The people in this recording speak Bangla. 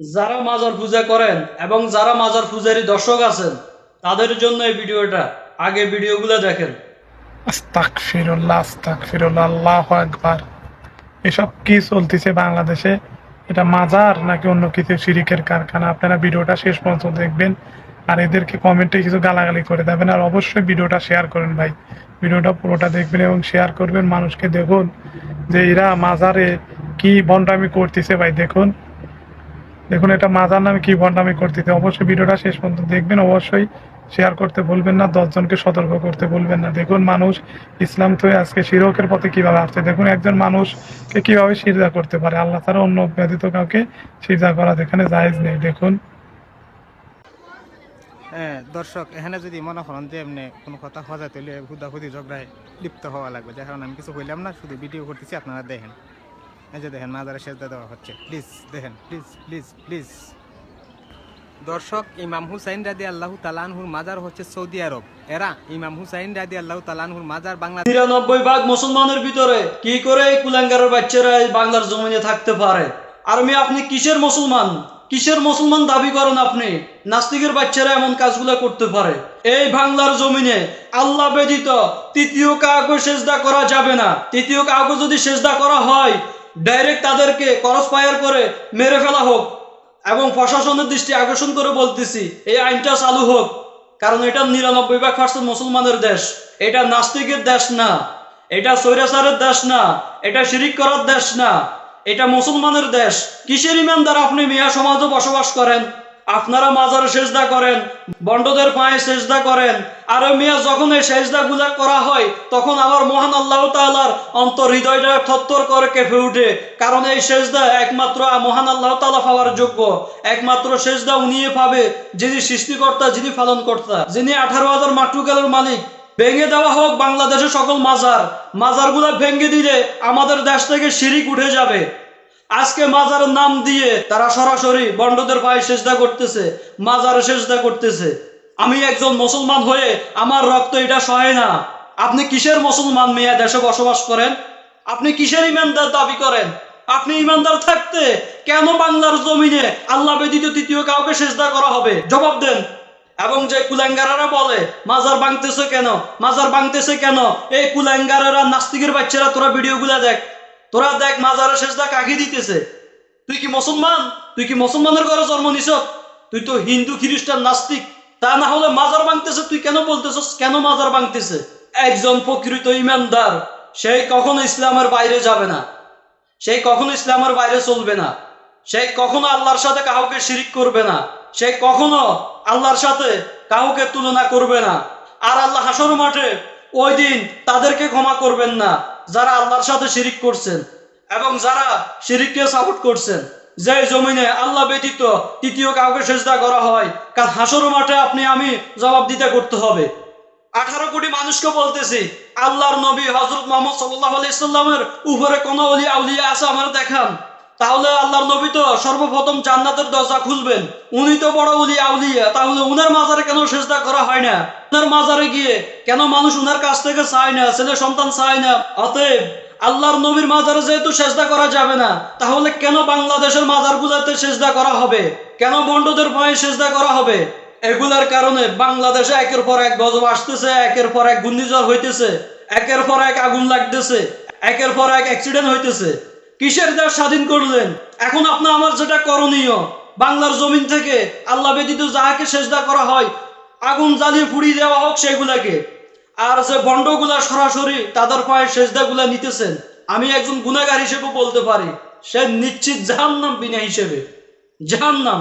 যারা মাজার পূজা করেন এবং যারা মাজার পূজারী দর্শক আছেন, তাদের জন্য এই ভিডিওটা। আগে ভিডিওগুলো দেখেন। আস্তাক ফিরুল্লাহ আস্তাক ফিরুল্লাহ আল্লাহ একবার এসব কি চলতেছে বাংলাদেশে? এটা মাজার নাকি অন্য কিছু শিরিকের কারখানা? আপনারা ভিডিওটা শেষ পর্যন্ত দেখবেন আর এদেরকে কমেন্টে কিছু গালাগালি করে দেবেন আর অবশ্যই ভিডিওটা শেয়ার করেন ভাই। ভিডিওটা পুরোটা দেখবেন এবং শেয়ার করবেন, মানুষকে দেখুন যে এরা মাজারে কি বন্ডামি করতেছে ভাই, দেখুন। দেখুন, এটা মাজার নামে কি বন্ডামি করতেছে অবশ্যই ভিডিওটা শেষ পর্যন্ত দেখবেন, অবশ্যই শেয়ার করতে ভুলবেন না, দশজনকে সতর্ক করতে ভুলবেন না। দেখুন, মানুষ ইসলাম তো আজকে শিরকের পথে কীভাবে আসছে দেখুন, একজন মানুষকে কীভাবে সিরজা করতে পারে? আল্লাহ তারা অন্য ব্যতীত কাউকে সিরজা করা এখানে জায়েজ নেই। দেখুন। হ্যাঁ দর্শক, এখানে যদি মনে করেন যে এমনি কোনো কথা হজা তুলে হুদাহুদি ঝগড়ায় লিপ্ত হওয়া লাগবে। যার কারণে আমি কিছু বললাম না, শুধু ভিডিও করতেছি, আপনারা দেখেন। এই যে দেখেন, মাজারে সেজদা দেওয়া হচ্ছে। প্লিজ, দেখেন, প্লিজ প্লিজ প্লিজ। দর্শক, ইমাম হুসাইন রাদি আল্লাহ তালানহুর মাজার হচ্ছে সৌদি আরব। এরা ইমাম হুসাইন রাদি আল্লাহ তালানহুর মাজার বাংলাদেশ নিরানব্বই ভাগ মুসলমানের ভিতরে কি করে কুলাঙ্গারের বাচ্চারা বাংলার জমিনে থাকতে পারে? আর আমি আপনি কিসের মুসলমান? কিসের মুসলমান দাবি করেন আপনি? নাস্তিকের বাচ্চারা এমন কাজগুলো করতে পারে। এই বাংলার জমিনে আল্লাহ ব্যতীত তৃতীয় কাউকে সেজদা করা যাবে না। তৃতীয় কাউকে যদি সেজদা করা হয় ডাইরেক্ট তাদেরকে করস ফায়ার করে মেরে ফেলা হোক এবং প্রশাসনের দৃষ্টি আকর্ষণ করে বলতেছি, এই আইনটা চালু হোক। কারণ এটা নিরানব্বই ভাগ পার্সেন্ট মুসলমানের দেশ। এটা নাস্তিকের দেশ না। এটা সৈরাচারের দেশ না। এটা শিরিক করার দেশ না। এটা মুসলমানের দেশ। কিসের ইমান দ্বারা আপনি মিয়া সমাজে বসবাস করেন? আপনারা মাজারে সেজদা করেন বন্ডদের পায়ে সেজদা করেন, আর মিয়া যখন এই সেজদা গুলা করা হয়, তখন আমার মহান আল্লাহ তাআলার অন্তর হৃদয়টা থরথর করে কেঁপে উঠে কারণ এই সেজদা একমাত্র মহান আল্লাহ তাআলা পাওয়ার যোগ্য। একমাত্র সেজদা উনিয়ে পাবে যিনি সৃষ্টিকর্তা, যিনি পালন কর্তা যিনি আঠারো হাজার মাটুকালের মালিক। ভেঙে দেওয়া হোক বাংলাদেশের সকল মাজার। মাজারগুলো ভেঙে দিলে আমাদের দেশ থেকে শিরিক উঠে যাবে। আজকে মাজারের নাম দিয়ে তারা সরাসরি বন্ডদের পায়ে সেজদা করতেছে, মাজারে সেজদা করতেছে। আমি একজন মুসলমান হয়ে আমার রক্ত এটা সহে না। আপনি কিসের মুসলমান মেয়া দেশে বসবাস করেন? আপনি কিসের ইমানদার দাবি করেন? আপনি ইমানদার থাকতে কেন বাংলার জমিনে আল্লাহ ব্যতীত তৃতীয় কাউকে সেজদা করা হবে? জবাব দেন। এবং যে কুলাঙ্গারারা বলে, মাজার ভাঙতেছে কেন? মাজার ভাঙতেছে কেন? এই কুলাঙ্গারারা, নাস্তিকের বাচ্চারা, তোরা ভিডিওগুলা দেখ। তোরা দেখ মাজারে সেজদা কাকে দিতেছে? তুই কি মুসলমান? তুই কি মুসলমানের ঘরে জন্ম নিছ? তুই তো হিন্দু, খ্রিস্টান, নাস্তিক। তা না হলে মাজার ভাঙতেছে, তুই কেন বলতেছস? কেন মাজার ভাঙতেছে? একজন প্রকৃত ইমানদার, সেই কখনো ইসলামের বাইরে যাবে না। সেই কখনো ইসলামের বাইরে চলবে না। সেই কখনো আল্লাহর সাথে কাউকে শিরিক করবে না। সে কখনো আল্লাহর সাথে কাউকে তুলনা করবে না। আর আল্লাহ হাসর মাঠে ওই দিন তাদেরকে ক্ষমা করবেন না। যারা আল্লাহর সাথে শিরিক করছেন এবং যারা শিরিককে সাপোর্ট করছেন, যে জমিনে আল্লাহ ব্যতীত তৃতীয় কাউকে সেজদা করা হয় কার হাসর মাঠে আপনি, আমি জবাব দিতে করতে হবে। আঠারো কোটি মানুষকে বলতেছি, আল্লাহর নবী হজরত মোহাম্মদ সাল্লাহ আলাইসাল্লামের উপরে কোন অলি আউলিয়া আছে আমার দেখান। তাহলে আল্লাহর নবী তো সর্বপ্রথম জান্নাতের দরজা খুলবেন। উনি তো বড় উলি আউলিয়া। তাহলে উনার মাজারে কেন সেজদা করা হয় না? উনার মাজারে গিয়ে কেন মানুষ উনার কাছ থেকে চায় না, ছেলে সন্তান চায় না? অতএব আল্লাহর নবীর মাজারে যেহেতু সেজদা করা যাবে না, তাহলে কেন বাংলাদেশের মাজারগুলোতে সেজদা করা হবে? কেন বন্ডদের ভয়ে সেজদা করা হবে? এগুলার কারণে বাংলাদেশে একের পর এক গজব আসতেছে, একের পর এক ঘূর্ণিঝড় হইতেছে, একের পর এক আগুন লাগতেছে, একের পর এক অ্যাক্সিডেন্ট হইতেছে। কিসের দেশ স্বাধীন করলেন? এখন আপনার আমার যেটা করণীয়, বাংলার জমিন থেকে আল্লাহ ব্যতীত যাহাকে সেজদা করা হয়, আগুন জ্বালিয়ে পুড়িয়ে দেওয়া হোক সেগুলাকে আর যে বন্ডগুলা সরাসরি তাদের পায়ে সেজদাগুলা নিতেছেন, আমি একজন গুণাগার হিসেবে বলতে পারি, সে নিশ্চিত জাহান্নাম বিনা হিসেবে। জাহান্নাম।